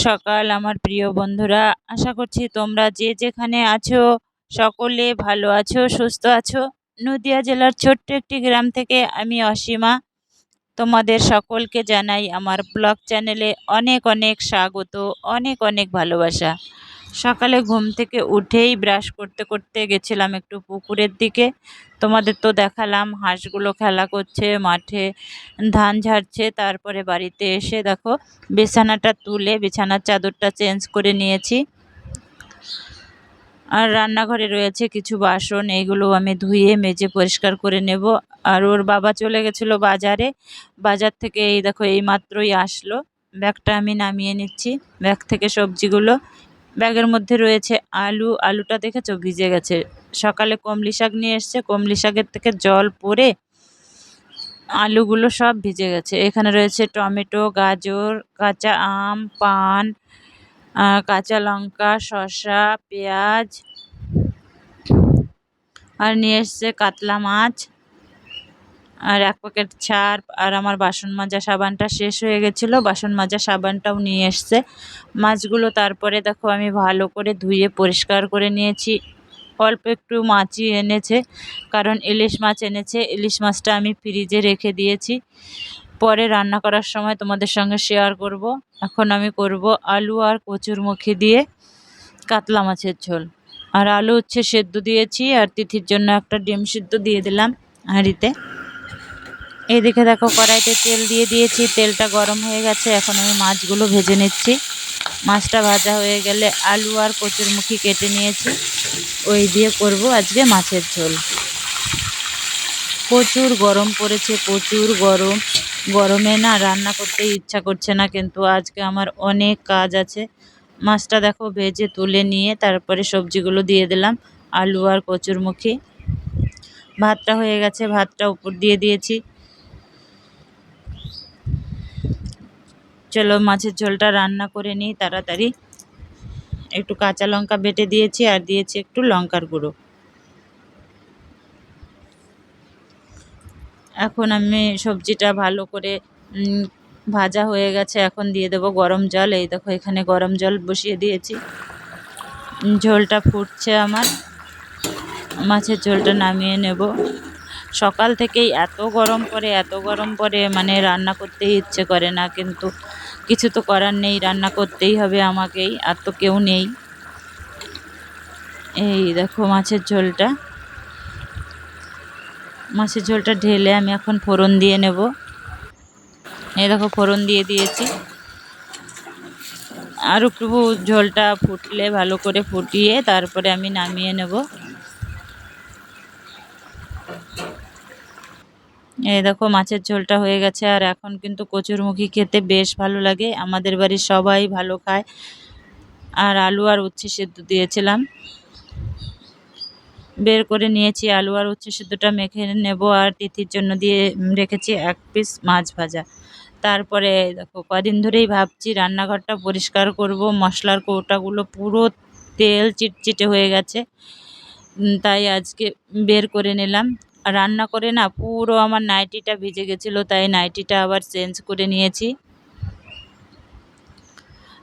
সকাল, আমার প্রিয় বন্ধুরা। আশা করছি তোমরা যে যেখানে আছো, সকলে ভালো আছো, সুস্থ আছো। নদিয়া জেলার ছোট্ট একটি গ্রাম থেকে আমি অসীমা। তোমাদের সকলকে জানাই আমার ব্লগ চ্যানেলে অনেক অনেক স্বাগত, অনেক অনেক ভালোবাসা। সকালে ঘুম থেকে উঠেই ব্রাশ করতে করতে গেছিলাম একটু পুকুরের দিকে। তোমাদের তো দেখালাম, হাঁসগুলো খেলা করছে, মাঠে ধান ঝাড়ছে, তারপরে বাড়িতে এসে দেখো বিছানাটা তুলে, বিছানার চাদরটা চেঞ্জ করে নিয়েছি। আর রান্নাঘরে রয়েছে কিছু বাসন এইগুলো আমি ধুয়ে, মেজে পরিষ্কার করে নেব। আর ওর বাবা চলে গেছিল বাজারে, বাজার থেকে এই দেখো এই মাত্রই আসলো। ব্যাগটা আমি নামিয়ে নিচ্ছি, ব্যাগ থেকে সবজিগুলো ব্যাগের মধ্যে রয়েছে আলু। আলুটা দেখেছ? ভিজে গেছে। সকালে কমলি শাক নিয়ে এসছে। কমলি শাকের থেকে জল পড়ে আলুগুলো সব ভিজে গেছে। এখানে রয়েছে টমেটো, গাজর, কাঁচা আম, পান কাঁচা লঙ্কা, শসা, পেঁয়াজ। আর নিয়ে এসছে কাতলা মাছ। আর এক প্যাকেট ছার্প আর আমার বাসন মাজা সাবানটা শেষ হয়ে গেছিল। বাসন মাজা সাবানটাও নিয়ে এসছে। মাছগুলো তারপরে দেখো আমি ভালো করে ধুয়ে পরিষ্কার করে নিয়েছি। অল্প একটু মাছই এনেছে, কারণ ইলিশ মাছ এনেছে। ইলিশ মাছটা আমি ফ্রিজে রেখে দিয়েছি। পরে রান্না করার সময় তোমাদের সঙ্গে শেয়ার করব। এখন আমি করব আলু আর কচুর কচুরমুখী দিয়ে কাতলা মাছের ঝোল। আর আলু হচ্ছে সেদ্ধ দিয়েছি, আর তিথির জন্য একটা ডিম সিদ্ধ দিয়ে দিলাম হাঁড়িতে। এদিকে দেখো কড়াইতে তেল দিয়ে দিয়েছি, তেলটা গরম হয়ে গেছে, এখন আমি মাছগুলো ভেজে নিচ্ছি। মাছটা ভাজা হয়ে গেলে আলু আর কচুরমুখী কেটে নিয়েছি। ওই দিয়ে করব আজকে মাছের ঝোল। প্রচুর গরম পড়েছে, প্রচুর গরম। গরমে না রান্না করতে ইচ্ছা করছে না, কিন্তু আজকে আমার অনেক কাজ আছে। মাছটা দেখো ভেজে তুলে নিয়ে তারপরে সবজিগুলো দিয়ে দিলাম, আলু আর কচুরমুখী। ভাতটা হয়ে গেছে, ভাতটা উপর দিয়ে দিয়েছি। চলো মাছের ঝোলটা রান্না করে নিই, তাড়াতাড়ি। একটু কাঁচা লঙ্কা বেটে দিয়েছি আর দিয়েছি একটু লঙ্কার গুঁড়ো। এখন আমি সবজিটা ভালো করে ভাজা হয়ে গেছে, এখন দিয়ে দেবো গরম জল। এই দেখো এখানে গরম জল বসিয়ে দিয়েছি। ঝোলটা ফুটছে আমার। মাছের ঝোলটা নামিয়ে নেব। সকাল থেকেই এত গরম পড়ে, এত গরম পড়ে মানে রান্না করতেই ইচ্ছে করে না, কিন্তু কিছু তো করার নেই, রান্না করতেই হবে আমাকেই, আর তো কেউ নেই। এই দেখো মাছের ঝোলটা। মাছের ঝোলটা ঢেলে আমি এখন ফোড়ন দিয়ে নেব। এই দেখো ফোড়ন দিয়ে দিয়েছি। আর একটু ঝোলটা ফুটলে, ভালো করে ফুটিয়ে তারপরে আমি নামিয়ে নেব। এই দেখো মাছের ঝোলটা হয়ে গেছে আর এখন কিন্তু কচুরমুখী খেতে বেশ ভালো লাগে। আমাদের বাড়ির সবাই ভালো খায়। আর আলু আর উচ্ছে সেদ্ধ দিয়েছিলাম। বের করে নিয়েছি আলু আর উচ্ছে সেদ্ধটা মেখে নেব আর তিথির জন্য দিয়ে রেখেছি এক পিস মাছ ভাজা। তারপরে দেখো কদিন ধরেই ভাবছি রান্নাঘরটা পরিষ্কার করব। মশলার কৌটাগুলো পুরো তেল চিটচিটে হয়ে গেছে। তাই আজকে বের করে নিলাম। রান্না করে না, পুরো আমার নাইটিটা ভিজে গেছিল, তাই নাইটিটা আবার চেঞ্জ করে নিয়েছি।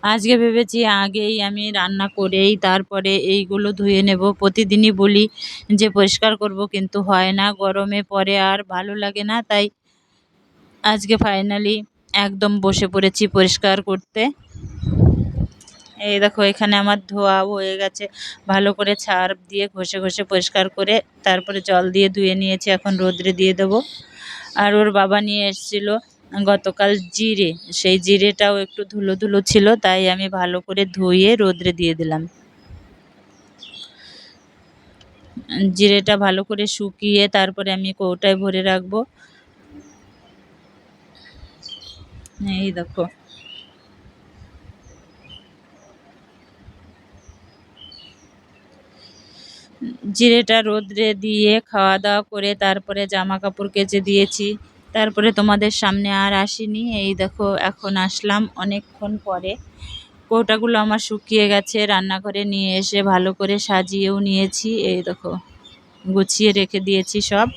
আজকে ভেবেছি আগেই আমি রান্না করেই তারপরে এইগুলো ধুয়ে নেব। প্রতিদিনই বলি যে পরিষ্কার করব, কিন্তু হয় না, গরমে পরে আর ভালো লাগে না, তাই আজকে ফাইনালি একদম বসে পড়েছি পরিষ্কার করতে। এই দেখো, এখানে আমার ধোয়া হয়ে গেছে। ভালো করে ছার্প দিয়ে ঘষে ঘষে পরিষ্কার করে তারপরে জল দিয়ে ধুয়ে নিয়েছি, এখন রোদ্রে দিয়ে দেবো। আর ওর বাবা নিয়ে এসেছিল গতকাল জিরে। সেই জিরেটাও একটু ধুলো ধুলো ছিল, তাই আমি ভালো করে ধুয়ে রোদ্রে দিয়ে দিলাম। জিরেটা ভালো করে শুকিয়ে তারপরে আমি কৌটায় ভরে রাখব। এই দেখো। জিরেটা রোদ্রে দিয়ে খাওয়া দাওয়া করে তারপরে জামা কাপড় কেচে দিয়েছি। তারপরে তোমাদের সামনে আর আসিনি। এই দেখো, এখন আসলাম অনেকক্ষণ পরে। কৌটাগুলো আমার শুকিয়ে গেছে, রান্নাঘরে নিয়ে এসে ভালো করে সাজিয়েও নিয়েছি। এই দেখো, গুছিয়ে রেখে দিয়েছি সব।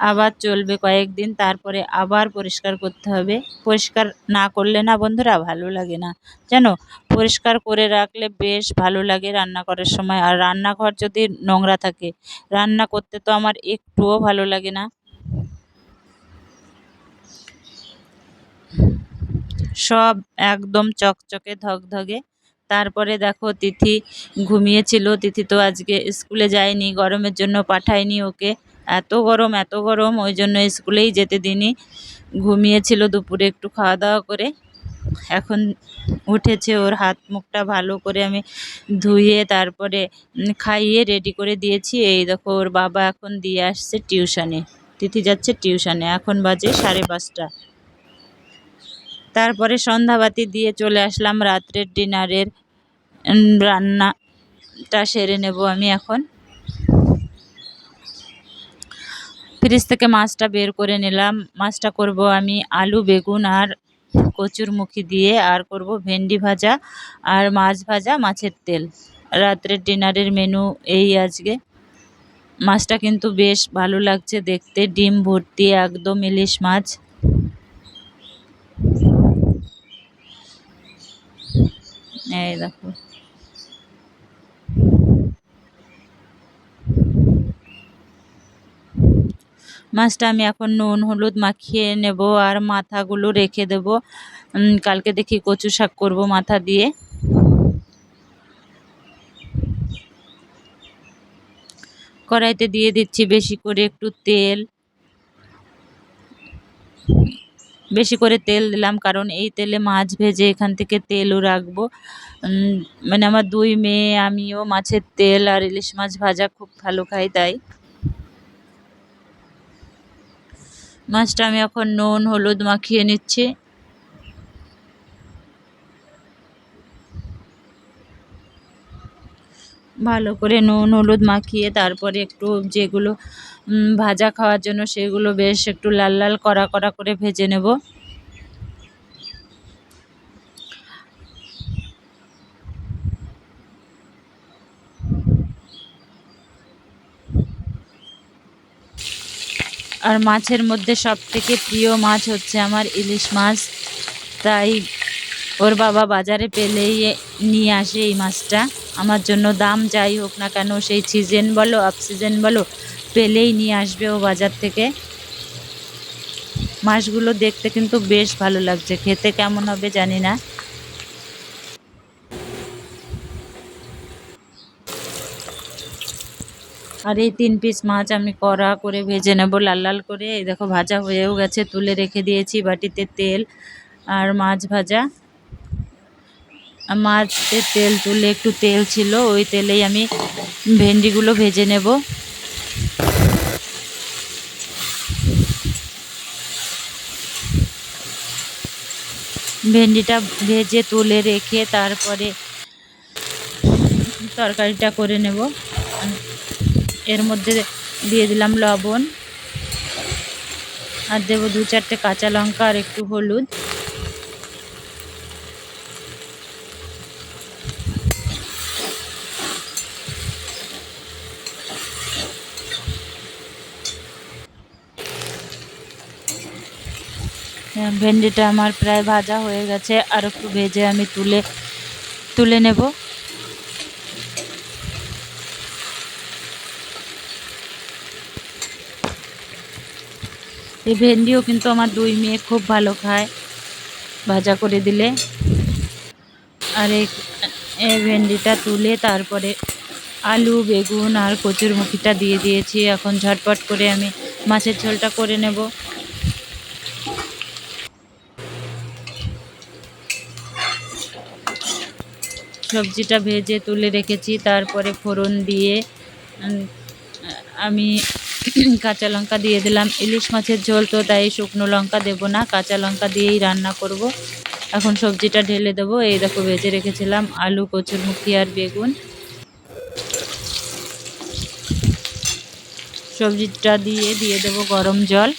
আবার চলবে কয়েকদিন, তারপরে আবার পরিষ্কার করতে হবে। পরিষ্কার না করলে না বন্ধুরা ভালো লাগে না। যেন পরিষ্কার করে রাখলে বেশ ভালো লাগে রান্না করার সময়। আর রান্নাঘর যদি নোংরা থাকে, রান্না করতে তো আমার একটুও ভালো লাগে না। সব একদম চকচকে, ধকধকে। তারপরে দেখো, তিথি ঘুমিয়েছিল। তিথি তো আজকে স্কুলে যায়নি, গরমের জন্য পাঠায়নি ওকে। এত গরম এত গরম, ওই জন্য স্কুলেই যেতে দিনি ঘুমিয়েছিল দুপুরে একটু খাওয়া দাওয়া করে। এখন উঠেছে ওর হাত মুখটা ভালো করে আমি ধুয়ে তারপরে খাইয়ে রেডি করে দিয়েছি। এই দেখো ওর বাবা এখন দিয়ে আসছে টিউশনে। তিথি যাচ্ছে টিউশনে। এখন বাজে সাড়ে পাঁচটা। তারপরে সন্ধ্যাবাতি দিয়ে চলে আসলাম রাত্রের ডিনারের রান্নাটা সেরে নেব আমি এখন। ফ্রিজ থেকে মাছটা বের করে নিলাম। মাছটা করব আমি আলু, বেগুন আর কচুর মুখি দিয়ে, আর করব ভেন্ডি ভাজা আর মাছ ভাজা, মাছের তেল। রাত্রের ডিনারের মেনু এই আজকে। মাছটা কিন্তু বেশ ভালো লাগছে দেখতে, ডিম ভর্তি একদম ইলিশ মাছ। এই দেখো। মাছটা আমি এখন নুন, হলুদ মাখিয়ে নেব আর মাথাগুলো রেখে দেব। কালকে দেখি কচু শাক করব মাথা দিয়ে। কড়াইতে দিয়ে দিচ্ছি বেশি করে একটু তেল। বেশি করে তেল দিলাম কারণ এই তেলে মাছ ভেজে এখান থেকে তেলও রাখব। মানে আমার দুই মেয়ে, আমিও মাছের তেল আর ইলিশ মাছ ভাজা খুব ভালো খাই তাই। মাছটা আমি এখন নুন, হলুদ মাখিয়ে নিচ্ছি। ভালো করে নুন, হলুদ মাখিয়ে তারপরে একটু যেগুলো ভাজা খাওয়ার জন্য সেগুলো বেশ একটু লাল লাল কড়া কড়া করে ভেজে নেব। আর মাছের মধ্যে সব থেকে প্রিয় মাছ হচ্ছে আমার ইলিশ মাছ। তাই ওর বাবা বাজারে পেলেই নিয়ে আসে এই মাছটা। আমার জন্য দাম যাই হোক না কেন, সেই সিজন বলো অফ সিজন বলো, পেলেই নিয়ে আসবে ও বাজার থেকে। মাছগুলো দেখতে কিন্তু বেশ ভালো লাগছে, খেতে কেমন হবে জানি না। আর এই তিন পিস মাছ আমি কড়া করে ভেজে নেব, লাল লাল করে। এই দেখো ভাজা হয়েও গেছে, তুলে রেখে দিয়েছি বাটিতে তেল আর মাছ ভাজা। মাছের তেল তুলে একটু তেল ছিল, ওই তেলেই আমি ভেন্ডিগুলো ভেজে নেব। ভেন্ডিটা ভেজে তুলে রেখে তারপরে তরকারিটা করে নেব। এর মধ্যে দিয়ে দিলাম লবণ। আর দেবো দু চারটে কাঁচা লঙ্কা আর একটু হলুদ। হ্যাঁ, ভেন্ডিটা আমার প্রায় ভাজা হয়ে গেছে। আর একটু ভেজে আমি তুলে তুলে নেব। এই ভেন্ডিও কিন্তু আমার দুই মেয়ে খুব ভালো খায়। ভাজা করে দিলে। আর এই ভেন্ডিটা তুলে তারপরে আলু, বেগুন আর কচুর মুখিটা দিয়ে দিয়েছি। এখন ঝটপট করে আমি মাছের ঝোলটা করে নেব। সবজিটা ভেজে তুলে রেখেছি। তারপরে ফোড়ন দিয়ে আমি কাঁচা লঙ্কা দিয়ে দিলাম। ইলিশ মাছের ঝোল তো তাই শুকনো লঙ্কা দেবো না, কাঁচা লঙ্কা দিয়েই রান্না করব। এখন সবজিটা ঢেলে দেবো। এই দেখো ভেজে রেখেছিলাম আলু কচুরমুখী আর বেগুন। সবজিটা দিয়ে দিয়ে দেবো গরম জল।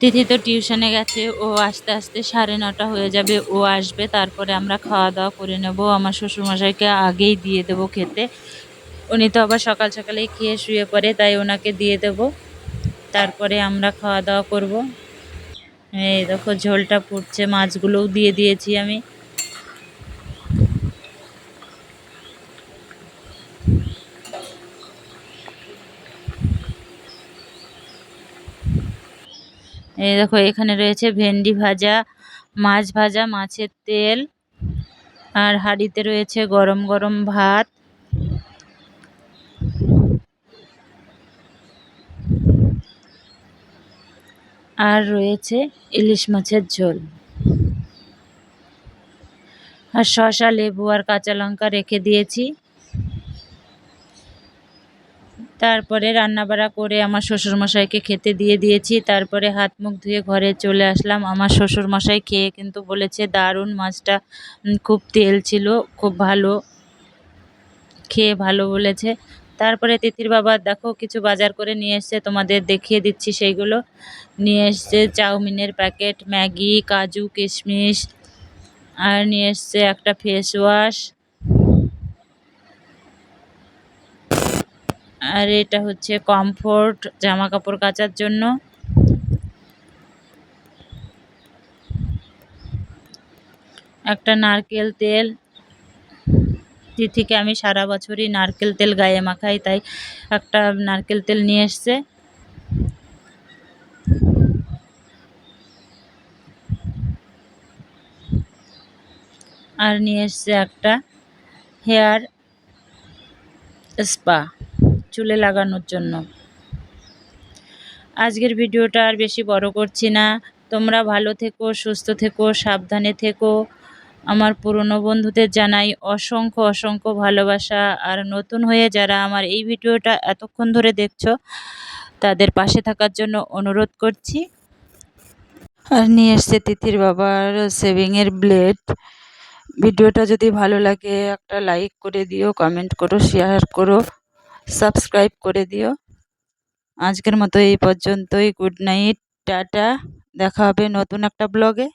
তিথি তো টিউশনে গেছে, ও আস্তে আস্তে সাড়ে নটা হয়ে যাবে, ও আসবে, তারপরে আমরা খাওয়া দাওয়া করে নেব। আমার শ্বশুরমশাইকে আগেই দিয়ে দেবো খেতে। উনি তো আবার সকাল সকালেই খেয়ে শুয়ে পড়ে, তাই ওনাকে দিয়ে দেব। তারপরে আমরা খাওয়া দাওয়া করব। এই দেখো ঝোলটা ফুটছে, মাছগুলোও দিয়ে দিয়েছি আমি। এই দেখো, এখানে রয়েছে ভেন্ডি ভাজা, মাছ ভাজা, মাছের তেল, আর হাঁড়িতে রয়েছে গরম গরম ভাত। আর রয়েছে ইলিশ মাছের ঝোল। আর শসা, লেবু আর কাঁচা লঙ্কা রেখে দিয়েছি। তারপরে রান্নাবাড়া করে আমার শ্বশুরমশাইকে খেতে দিয়ে দিয়েছি। তারপরে হাত মুখ ধুয়ে ঘরে চলে আসলাম। আমার শ্বশুরমশাই খেয়ে কিন্তু বলেছে, দারুণ মাছটা খুব তেল ছিল, খুব ভালো, খেয়ে ভালো বলেছে। তারপরে তিথির বাবা, দেখো, কিছু বাজার করে নিয়ে এসছে, তোমাদের দেখিয়ে দিচ্ছি সেইগুলো। নিয়ে এসছে চাউমিনের প্যাকেট, ম্যাগি, কাজু, কিশমিশ, আর নিয়ে এসছে একটা ফেস ওয়াশ আর এটা হচ্ছে কমফোর্ট জামা কাপড় কাচার জন্য। একটা নারকেল তেল। তিথিকে আমি সারা বছরই নারকেল তেল গায়ে মাখাই, তাই একটা নারকেল তেল নিয়ে এসছে। আর নিয়ে এসছে একটা হেয়ার স্পা। চুলে লাগানোর জন্য। আজকের ভিডিওটা আর বেশি বড় করছি না। তোমরা ভালো থেকো, সুস্থ থেকো, সাবধানে থেকো। আমার পুরনো বন্ধুদের জানাই অসংখ্য অসংখ্য ভালোবাসা। আর নতুন হয়ে যারা আমার এই ভিডিওটা এতক্ষণ ধরে দেখছ, তাদের পাশে থাকার জন্য অনুরোধ করছি। আর নিয়ে এসছে তিথির বাবার সেভিংয়ের ব্লেড ভিডিওটা যদি ভালো লাগে, একটা লাইক করে দিও কমেন্ট করো শেয়ার করো। সাবস্ক্রাইব করে দিও। আজকের মতো এই পর্যন্তই। Good night, tata. দেখা হবে নতুন একটা ব্লগে।